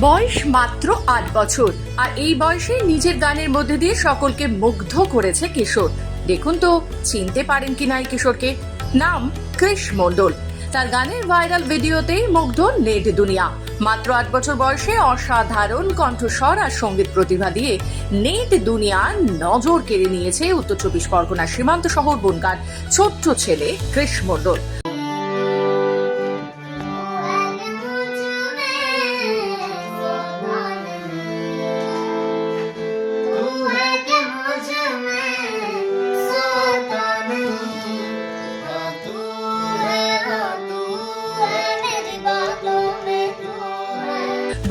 বয়স মাত্র আট বছর। আর এই বয়সে নিজের গানের মধ্যে দিয়ে সকলকে মুগ্ধ করেছে কিশোর। দেখুন তো, চিনতে পারেন কিনা এই কিশোরকে? নাম কৃষ মণ্ডল। তার গানের ভাইরাল ভিডিওতেই মুগ্ধ নেট দুনিয়া। মাত্র আট বছর বয়সে অসাধারণ কণ্ঠস্বর আর সংগীত প্রতিভা দিয়ে নেট দুনিয়া নজর কেড়ে নিয়েছে উত্তর চব্বিশ পরগনার সীমান্ত শহর বনগার ছোট্ট ছেলে কৃষ মণ্ডল।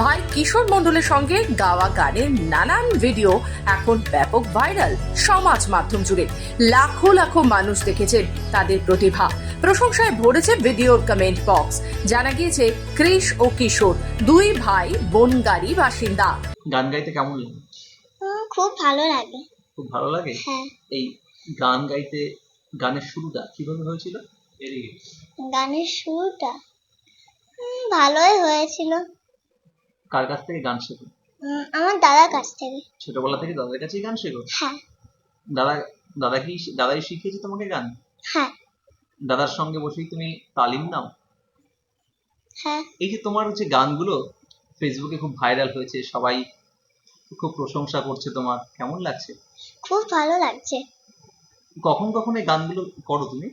ভাই কিশোর মণ্ডলের সঙ্গে গাওয়া গানের নানান ভিডিও এখন ব্যাপক ভাইরাল সমাজ মাধ্যম জুড়ে। লাখো লাখো মানুষ দেখেছেন তাদের প্রতিভা। প্রশংসায় ভরেছে ভিডিওর কমেন্ট বক্স জানা গিয়েছে ক্রিশ ও কিশোর দুই ভাই বনগাড়ি বাসিন্দা। গান গাইতে কেমন লাগে? খুব ভালো লাগে। খুব ভালো লাগে? হ্যাঁ। এই গান গাইতে গানের শুরুটা কীভাবে হয়েছিল? গানের শুরুটা? ভালোই হয়েছিল। কার কাছ থেকে গান শেখো? আমার দাদার কাছ থেকে। ছোটবেলা থেকে দাদার কাছেই গান শেখো? হ্যাঁ। দাদা দাদা কি দাদাই শিখিয়েছে তোমাকে গান? হ্যাঁ। দাদার সঙ্গে বসেই তুমি তালিম নাও? হ্যাঁ। এই যে তোমার যে গানগুলো ফেসবুকে খুব ভাইরাল হয়েছে সবাই খুব প্রশংসা করছে তোমার কেমন লাগছে? খুব ভালো লাগছে। কখন কখন এই গানগুলো করো তুমি?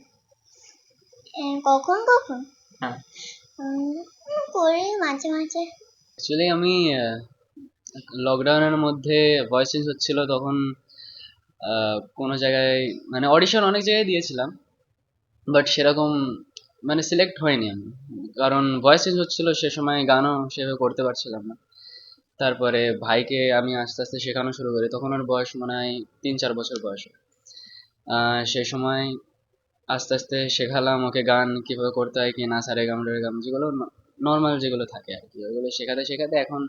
কখন কখন? হ্যাঁ। করি মাঝে মাঝে। অ্যাকচুয়ালি আমি লকডাউনের মধ্যে ভয়েস চেঞ্জ হচ্ছিল তখন কোনো জায়গায় মানে অডিশন অনেক জায়গায় দিয়েছিলাম বাট সেরকম মানে সিলেক্ট হয়নি আমি। কারণ ভয়েস চেঞ্জ হচ্ছিল সে সময় গানও সেভাবে করতে পারছিলাম না। তারপরে ভাইকে আমি আস্তে আস্তে শেখানো শুরু করি। তখন ওর বয়স মনে হয় তিন চার বছর বয়স। সে সময় আস্তে আস্তে শেখালাম ওকে গান কীভাবে করতে হয় কি না সারে গাম রে গাম যেগুলো নর্মাল যেগুলো থাকে আর কি ওগুলো শেখাতে শেখাতে এখন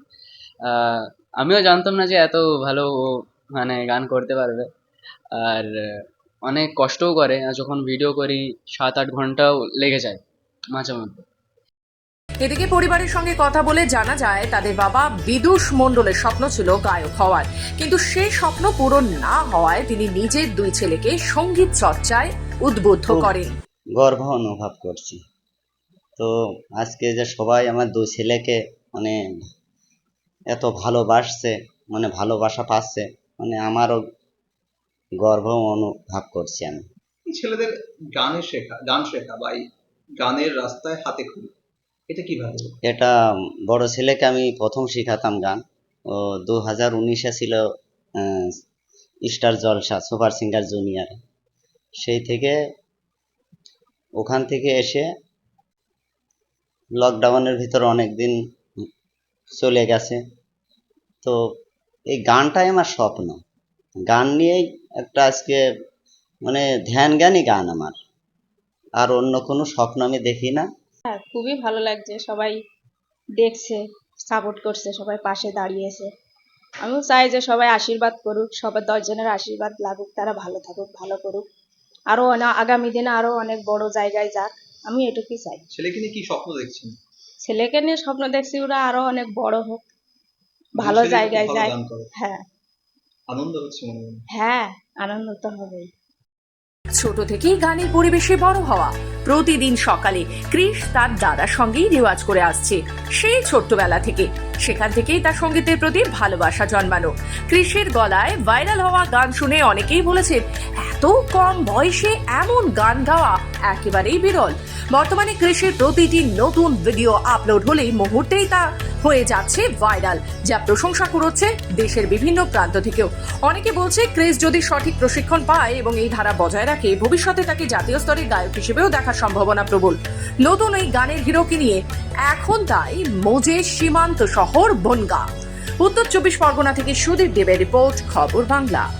আহ, আমিও জানতাম না যে এত ভালো ও মানে গান করতে পারবে। আর অনেক কষ্টও করে আর যখন ভিডিও করি সাত আট ঘন্টাও লেগে যায় মাঝে মধ্যে। এদিকে পরিবারের সঙ্গে কথা বলে জানা যায় তাদের বাবা বিদুষ মণ্ডলের স্বপ্ন ছিল গায়ক হওয়ার। কিন্তু সেই স্বপ্ন পূরণ না হওয়ায় তিনি নিজের দুই ছেলেকে সংগীত চর্চায় উদ্বুদ্ধ করেন। গর্ব অনুভব করছি। তো আজকে যে সবাই আমার দুই ছেলেকে মানে এত ভালোবাসছে মানে ভালোবাসা পাচ্ছে মানে আমারও গর্ব অনুভব করছি আমি। ছেলেদের গানে শেখা গান শেখা বা গানের রাস্তায় হাতে খুলি এটা কীভাবে এটা বড় ছেলেকে আমি প্রথম শিখাতাম গান। ও দু হাজার উনিশে ছিল star Jalsha super singer junior. সেই থেকে ওখান থেকে এসে লকডাউনের ভিতর অনেক দিন চলে গেছে। তো এই গানটাই আমার স্বপ্ন। গান নিয়েই একটা আজকে মানে ধ্যান জ্ঞানই গান আমার। আর অন্য কোনো স্বপ্ন আমি দেখি না। হ্যাঁ খুবই ভালো লাগছে। সবাই দেখছে সাপোর্ট করছে, সবাই পাশে দাঁড়িয়েছে। আমিও চাই যে সবাই আশীর্বাদ করুক, সবার দশজনের আশীর্বাদ লাগুক, তারা ভালো থাকুক, ভালো করুক। আরও আগামী দিনে আরও অনেক বড় জায়গায় যাক। আমি এটুকুই চাই। ছেলেকে নিয়ে কি স্বপ্ন দেখছেন? ছেলেকে নিয়ে স্বপ্ন দেখছি ওরা আরও অনেক বড় হোক ভালো জায়গায় যায়। হ্যাঁ। আনন্দ হচ্ছে মনে মনে হ্যাঁ আনন্দ তো হবেই। ছোট থেকেই গানের পরিবেশে বড় হওয়া। প্রতিদিন সকালে ক্রিস তার দাদার সঙ্গেই রেওয়াজ করে আসছে সেই ছোট্টবেলা থেকে। সেখান থেকেই তার সঙ্গীতের প্রতি ভালোবাসা জন্মানো ক্রিসের গলায় ভাইরাল হওয়া গান শুনে অনেকেই বলেছেন এত কম বয়সে এমন গান গাওয়া একেবারেই বিরল। বর্তমানে ক্রিসের প্রতিটি নতুন ভিডিও আপলোড হলেই মুহূর্তেই তা হয়ে যাচ্ছে ভাইরাল যা প্রশংসা করছে দেশের বিভিন্ন প্রান্ত থেকেও। অনেকে বলছে ক্রেজ যদি সঠিক প্রশিক্ষণ পায় এবং এই ধারা বজায় রাখে, ভবিষ্যতে তাকে জাতীয় স্তরের গায়ক হিসেবেও দেখার সম্ভাবনা প্রবল। নতুন এই গানের হিরোকে নিয়ে এখন তাই মোজে সীমান্ত শহর বনগা। উত্তর চব্বিশ পরগনা থেকে সুদীপ দেবের রিপোর্ট, খবর বাংলা।